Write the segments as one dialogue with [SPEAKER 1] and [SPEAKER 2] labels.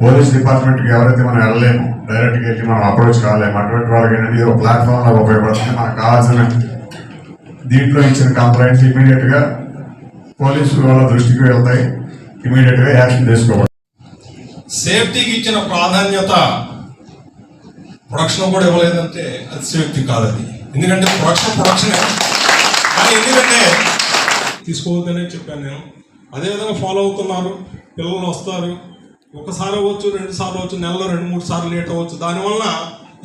[SPEAKER 1] Police డిపార్ట్మెంట్కి ఎవరైతే మనం వెళ్ళలేము డైరెక్ట్గా వెళ్ళి మనం అప్రోచ్ కాలేము అటువంటి వాళ్ళకి ఏంటంటే ఇది ఒక ప్లాట్ఫామ్ లాగా ఉపయోగపడుతుంది మనకు కావాల్సిన దీంట్లో ఇచ్చిన కంప్లైంట్స్ ఇమీడియట్గా పోలీసు వాళ్ళ దృష్టికి వెళ్తాయి ఇమీడియట్గా యాక్షన్ తీసుకోవాలి
[SPEAKER 2] సేఫ్టీకి ఇచ్చిన ప్రాధాన్యత ప్రొడక్షన్ కూడా ఇవ్వలేదంటే అది సేఫ్టీ కాదది ఎందుకంటే ప్రొడక్షన్ ప్రొడక్షనే. కానీ ఎందుకంటే తీసుకోవద్దనే చెప్పాను నేను. అదేవిధంగా ఫాలో అవుతున్నారు పిల్లలు వస్తారు. ఒకసారి అవ్వచ్చు రెండు సార్లు అవ్వచ్చు నెలలో రెండు మూడు సార్లు లేట్ అవ్వచ్చు. దానివల్ల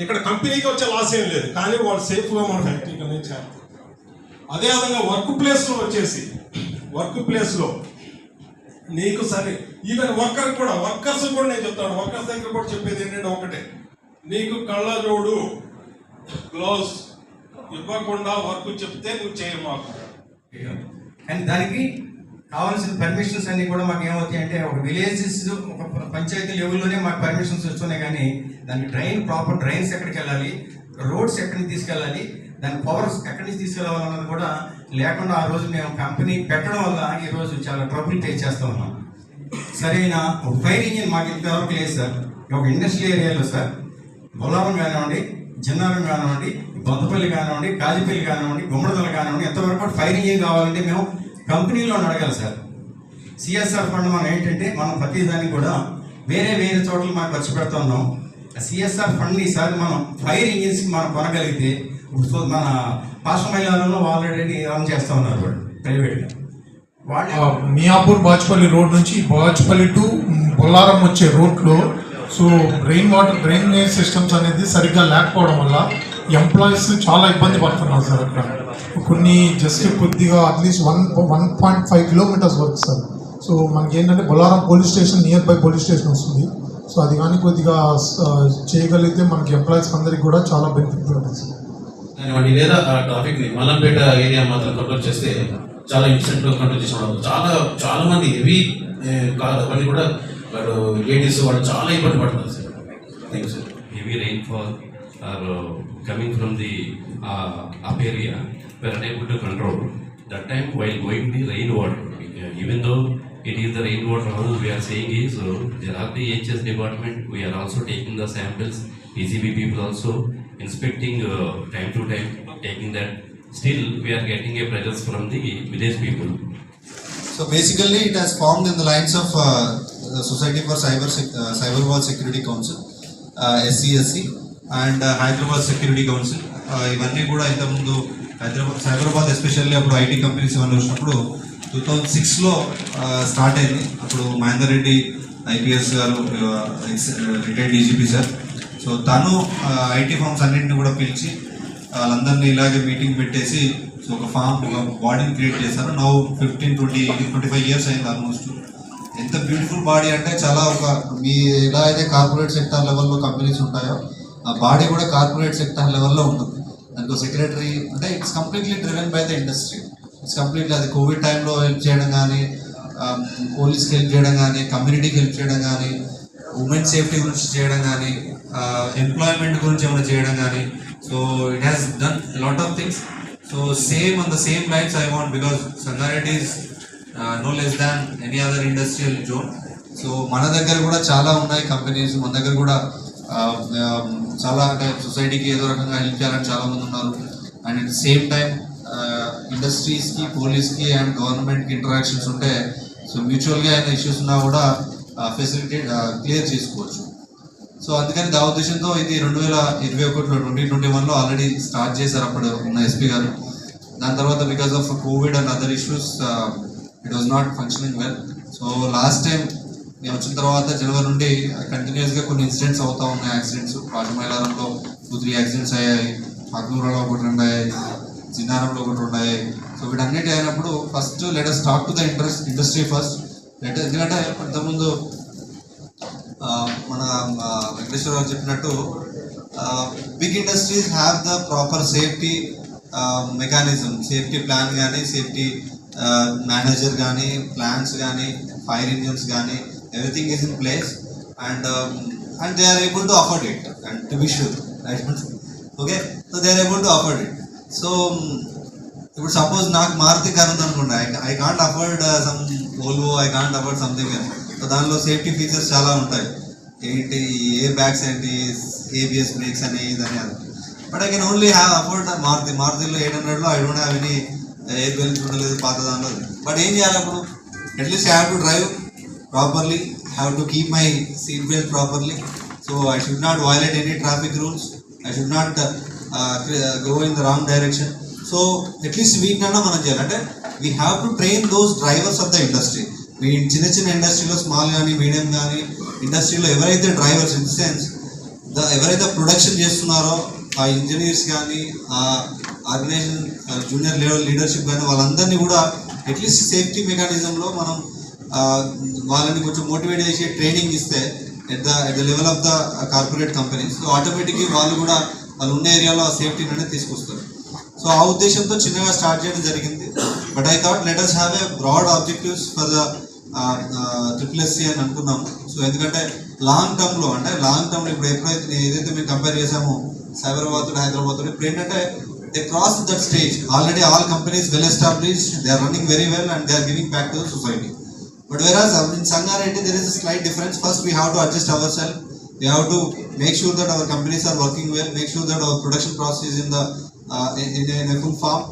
[SPEAKER 2] ఇక్కడ కంపెనీకి వచ్చే లాస్ ఏం లేదు. కానీ వాళ్ళు సేఫ్గా మన ఫ్యాక్టరీకి అనేది చేస్తారు. అదేవిధంగా వర్క్ ప్లేస్లో వచ్చేసి వర్క్ ప్లేస్లో నీకు సరే ఈవెన్ వర్కర్ కూడా వర్కర్స్ కూడా నేను చెప్తాను. వర్కర్స్ దగ్గర కూడా చెప్పేది ఏంటంటే ఒకటే. నీకు కళ్ళజోడు గ్లౌస్ ఇవ్వకుండా వర్క్ చెప్తే నువ్వు చేయమాకు.
[SPEAKER 3] కానీ దానికి కావాల్సిన పర్మిషన్స్ అన్ని కూడా మాకు ఏమవుతాయి అంటే ఒక విలేజెస్ ఒక పంచాయతీ లెవెల్లోనే మాకు పర్మిషన్స్ వస్తున్నాయి కానీ దానికి డ్రైన్ ప్రాపర్ డ్రైన్స్ ఎక్కడికి వెళ్ళాలి? రోడ్స్ ఎక్కడి నుంచి తీసుకెళ్ళాలి? దాని పవర్స్ ఎక్కడి నుంచి తీసుకెళ్ళాలన్నది కూడా లేకుండా ఆ రోజు మేము కంపెనీ పెట్టడం వల్ల ఈరోజు చాలా ట్రబుల్ ఫేస్ చేస్తూ ఉన్నాం. సరైన? ఒక ఫైర్ ఇంజిన్ మాకు ఇంతవరకు లేదు సార్. ఒక ఇండస్ట్రియల్ ఏరియాలో సార్. బొల్లారం కానివ్వండి జిన్నారం కానివ్వండి బొంతపల్లి కానివ్వండి కాజిపల్లి కానివ్వండి గుమ్మడిదల కానివ్వండి ఎంతవరకు ఫైర్ ఇంజిన్ కావాలంటే మేము కంపెనీలో అడగాలి సార్. సిఎస్ఆర్ ఫండ్ మనం ఏంటంటే మనం ప్రతిదాన్ని కూడా వేరే వేరే చోట్ల మనం ఖర్చు పెడతా ఉన్నాం. సిఎస్ఆర్ ఫండ్ని ఈసారి మనం ఫైర్ ఇంజిన్స్ మనం కొనగలిగితే ఇప్పుడు మన పాశ్వ మైలాలలో ఆల్రెడీ రన్ చేస్తూ ఉన్నారు వాళ్ళు ప్రైవేట్గా. వాళ్ళు
[SPEAKER 4] మియాపూర్ బాచ్పల్లి రోడ్ నుంచి బాచ్పల్లి టు బొల్లారం వచ్చే రోడ్లో so rain water drainage systems అనేది సరిగ్గా లేకపోవడం వల్ల ఎంప్లాయీస్ చాలా ఇబ్బంది పడుతున్నారు సార్ అక్కడ. కొన్ని జస్ట్ కొద్దిగా at least one one point five kilometres వరకు సార్ సో మనకి ఏంటంటే Bollaram police station nearby police station వస్తుంది. సో అది కానీ కొద్దిగా చేయగలిగితే మనకి ఎంప్లాయీస్ అందరికి కూడా చాలా బెనిఫిట్ ఉంటుంది సార్
[SPEAKER 5] లేదా ట్రాఫిక్ని మల్లంపేట ఏరియా మాత్రం కంట్రోల్ చేస్తే చాలా ఇన్సిడెంట్ కంట్రోల్ చేసిన చాలా చాలా మంది హెవీ కార్ అవన్నీ కూడా వాడు లేడీస్ వాళ్ళు చాలా ఇబ్బంది పడుతున్నారు sir thank you sir
[SPEAKER 6] heavy rainfall. Are uh, coming from the uh, up area, we are unable to control. That time while going the rainwater, uh, even though it is the rainwater, how we are saying is, uh, there are the HS department, we are also taking the samples, ECB people also inspecting uh, time to time, taking that. Still, we are getting a presence from the village people.
[SPEAKER 7] So basically, it has formed in the lines of uh, the Society for Cyber uh, Cyber Wall Security Council, uh, SCSC, and Hyderabad security council. ఇవన్నీ కూడా ఇంతకుముందు Hyderabad Cyberabad especially అప్పుడు IT companies ఇవన్నీ వచ్చినప్పుడు two thousand సిక్స్లో start అయింది. అప్పుడు Mahender Reddy IPS garu retired DGP sir. So తను ఐటీ ఫామ్స్ అన్నింటిని కూడా పిలిచి వాళ్ళందరినీ ఇలాగే మీటింగ్ పెట్టేసి సో ఒక ఫామ్ ఒక బాడీని క్రియేట్ చేశారు. Now fifteen twenty twenty five years అయింది ఆల్మోస్ట్ ఎంత బ్యూటిఫుల్ బాడీ అంటే చాలా ఒక మీ ఎలా అయితే కార్పొరేట్ సెక్టార్ లెవెల్లో కంపెనీస్ ఉంటాయో ఆ బాడీ కూడా కార్పొరేట్ సెక్టార్ లెవెల్లో ఉంటుంది. దానికి సెక్రటరీ అంటే it's completely driven by the industry it's completely అది కోవిడ్ టైంలో హెల్ప్ చేయడం కానీ పోలీస్కి హెల్ప్ చేయడం కానీ కమ్యూనిటీకి హెల్ప్ చేయడం కానీ ఉమెన్ సేఫ్టీ గురించి చేయడం కానీ ఎంప్లాయ్మెంట్ గురించి ఏమైనా చేయడం కానీ so it has done lot of things so same on the same lines I want because Sangareddy is no less than any other industrial zone so మన దగ్గర కూడా చాలా ఉన్నాయి కంపెనీస్ మన దగ్గర కూడా చాలా అంటే సొసైటీకి ఏదో రకంగా హెల్ప్ చేయాలని చాలామంది ఉన్నారు. అండ్ అట్ సేమ్ టైం ఇండస్ట్రీస్కి పోలీస్కి అండ్ గవర్నమెంట్కి ఇంటరాక్షన్స్ ఉంటే సో మ్యూచువల్గా ఏమైనా ఇష్యూస్ ఉన్నా కూడా ఫెసిలిటీ క్లియర్ చేసుకోవచ్చు. సో అందుకని దా ఉద్దేశంతో ఇది రెండు వేల ఇరవై ఒకటిలో ట్వంటీ ట్వంటీ వన్లో ఆల్రెడీ స్టార్ట్ చేశారు అప్పుడు ఉన్న ఎస్పీ గారు. దాని తర్వాత because of covid and other issues it was not functioning well so last time నేను వచ్చిన తర్వాత జనవరి నుండి కంటిన్యూస్గా కొన్ని ఇన్సిడెంట్స్ అవుతూ ఉన్నాయి. యాక్సిడెంట్స్ రాజమైలారంలో టూ త్రీ యాక్సిడెంట్స్ అయ్యాయి. పద్మూరులో ఒకటి రెండు జిన్నారంలో ఒకటి రెండు సో వీటన్నిటి అయినప్పుడు first let us to the interest industry first letter ఎందుకంటే ఇంతకుముందు మన వెంకటేశ్వర వెంకటేశ్వరరావు చెప్పినట్టు big industries have the proper safety mechanism safety plan కానీ సేఫ్టీ మేనేజర్ కానీ ప్లాన్స్ కానీ ఫైర్ ఇంజిన్స్ కానీ everything is in place and and they are able to afford it and to be sure okay so they are able to afford it so ఇప్పుడు suppose నాకు Maruti car ఉంది అనుకోండి I can't afford some Volvo I can't afford something so దానిలో safety features చాలా ఉంటాయి. ఏంటి air bags ఏంటి ABS brakes అని ఇదని అది but I can only have afford Maruti మారుతిలో eight హండ్రెడ్లో I don't have any air belt ఉండలేదు పాత దానిలో. బట్ ఏం చేయాలి అప్పుడు? At least have to drive properly have to keep my seat belt properly so I should not violate any traffic rules I should not go in the wrong direction so at least వీటినన్నా మనం చేయాలి. అంటే we have to train those drivers of the industry మీ చిన్న చిన్న ఇండస్ట్రీలో small కానీ medium కానీ ఇండస్ట్రీలో ఎవరైతే డ్రైవర్స్ ఇన్ సెన్స్ ద ఎవరైతే ప్రొడక్షన్ చేస్తున్నారో ఆ ఇంజనీర్స్ కానీ ఆ ఆర్గనైజేషన్ జూనియర్ లెవెల్ లీడర్షిప్ కానీ వాళ్ళందరినీ కూడా అట్లీస్ట్ సేఫ్టీ మెకానిజంలో మనం వాళ్ళని కొంచెం మోటివేట్ చేసి ట్రైనింగ్ ఇస్తే at the at the level of the corporate companies so ఆటోమేటిక్గా వాళ్ళు కూడా వాళ్ళు ఉన్న ఏరియాలో ఆ సేఫ్టీని అనేది తీసుకొస్తారు. సో ఆ ఉద్దేశంతో చిన్నగా స్టార్ట్ చేయడం జరిగింది. But I thought let us have a broad objectives for the triple SC అని అనుకున్నాము సో ఎందుకంటే లాంగ్ టర్మ్లో అంటే లాంగ్ టర్మ్లో ఇప్పుడు ఎప్పుడైతే నేను ఏదైతే మేము కంపేర్ చేసామో సైబరాబాద్ హైదరాబాద్ ఇప్పుడు ఏంటంటే they cross that stage already all companies well established they are running very well and they are giving back to the society But whereas uh, in Sangareddy there is a slight difference. First we have to adjust ourselves. We have to make sure that our companies are working well. Make sure that our production process is in the uh, in, in, a, full form.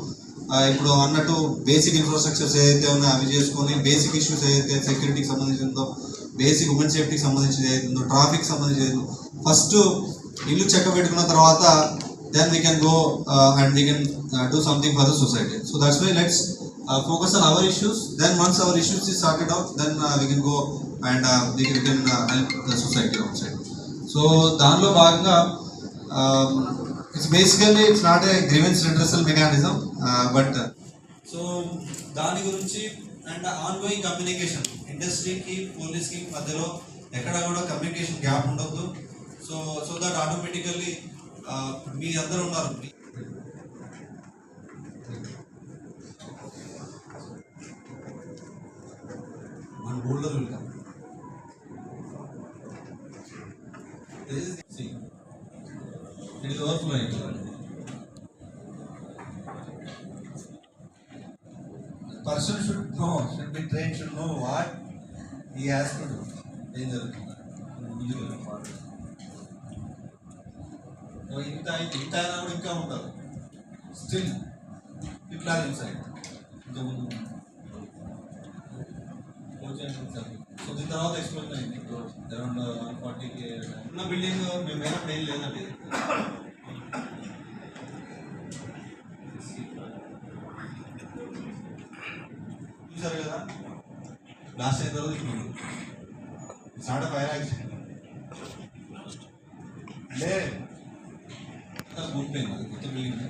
[SPEAKER 7] ఇప్పుడు అన్నట్టు basic infrastructures ఏదైతే ఉన్నాయో అవి చేసుకొని basic issues ఏదైతే సెక్యూరిటీకి సంబంధించిందో basic women సేఫ్టీకి సంబంధించింది ఏదైతుందో ట్రాఫిక్ సంబంధించి ఫస్ట్ ఇల్లు చెక్క పెట్టుకున్న తర్వాత then we can go and we can do something for the society so that's why let's focus on our issues then once our issues is sorted out then uh, we can go and uh, we can, we can uh, help the society outside. So దానిలో భాగంగా it's basically it's not a grievance redressal mechanism but so దాని గురించి and on going communication ఇండస్ట్రీకి పోలీస్కి మధ్యలో ఎక్కడ కూడా communication gap ఉండొద్దు. సో సో దట్ ఆటోమేటికల్లీ మీ అందరూ ఉన్నారు. మన ఊళ్ళో వెళ్తాం This is see. It is overflowing. Person should know, should be trained, should know what he has to do. ఏం జరుగుతుంది ఇందులో సో ఇంత ఇంత అయినా కూడా ఇంకా ఉంటారు స్టిల్ పీపుల్ ఆర్ ఇన్సైడ్ ఇంతకుముందు సో తర్వాత ఎక్స్ప్లోర్ అయింది. అరౌండ్ వన్ ఫార్టీకి ఉన్న బిల్డింగ్ మేము వేరే ఏం లేదండి చూసారు కదా? లాస్ట్ అయిన తర్వాత ఇప్పుడు సాడ ఫైర్ యాక్సిడెంట్ అంటే కూలిపోయింది అది కొత్త బిల్డింగ్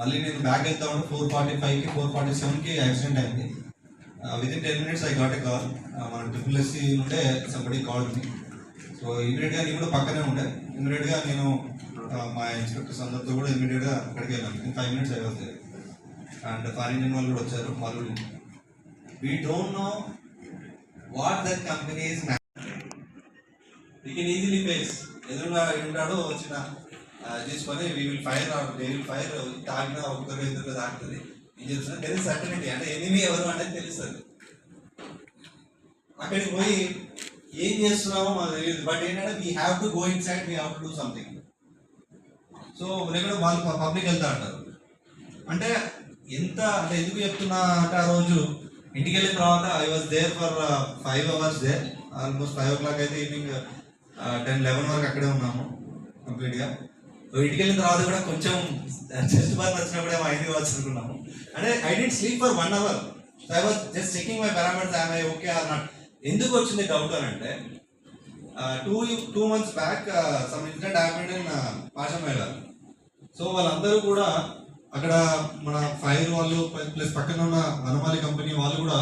[SPEAKER 7] మళ్ళీ నేను బ్యాక్ వెళ్తా ఉంటే ఫోర్ ఫార్టీ ఫైవ్కి ఫోర్ ఫార్టీ సెవెన్కి యాక్సిడెంట్ అయింది within ten minutes I got a call మన ట్రిపుల్ ఎస్సీ ఉంటే సంబడి కాల్ మీ సో ఇమీడియట్గా నేను కూడా పక్కనే ఉండే. ఇమీడియట్గా నేను మా ఇన్స్పెక్టర్స్ అందరితో కూడా ఇమీడియట్గా అక్కడికి వెళ్ళాను. ఇన్ ఫైవ్ మినిట్స్ అయిపోతుంది అండ్ ఫార్ ఇండియన్ వాళ్ళు కూడా వచ్చారు. వాళ్ళు we don't know what that company is we can easily face ఎదురుగా ఉంటాడో వచ్చిన తీసుకొని we will fire they will fire తాగినా ఒక్కరు ఇద్దరు తాగుతుంది. ఏం చేస్తున్నా? తెలుసు ఇస్ సర్టనిటీ అంటే ఎనిమి ఎవరు అనేది తెలుస్తుంది. అక్కడికి పోయి ఏం చేస్తున్నామో మాకు తెలియదు. బట్ ఏంటంటే we have to go inside we have to do something so లేకుండా వాళ్ళు పబ్లిక్ వెళ్తా అంటారు. అంటే ఎంత అంటే ఎందుకు చెప్తున్నా అంటే ఆ రోజు ఇంటికి వెళ్ళిన తర్వాత I was there for five hours there almost five o'clock అయితే ఈవినింగ్ టెన్ లెవెన్ వరకు అక్కడే ఉన్నాము. కంప్లీట్గా ఇంటికి వెళ్ళిన తర్వాత కూడా కొంచెం చెస్ట్ బార్ వచ్చినప్పుడే మా ఐదు వచ్చి అనుకున్నాము. అంటే I didn't sleep for one hour so I was just checking my parameters I okay or not ఎందుకు వచ్చింది డౌట్ అని అంటే two two months back some incident happened in పాషమేళ so వాళ్ళందరూ కూడా అక్కడ మన ఫైర్ వాళ్ళు ప్లస్ పక్కన ఉన్న వనమాలి కంపెనీ వాళ్ళు కూడా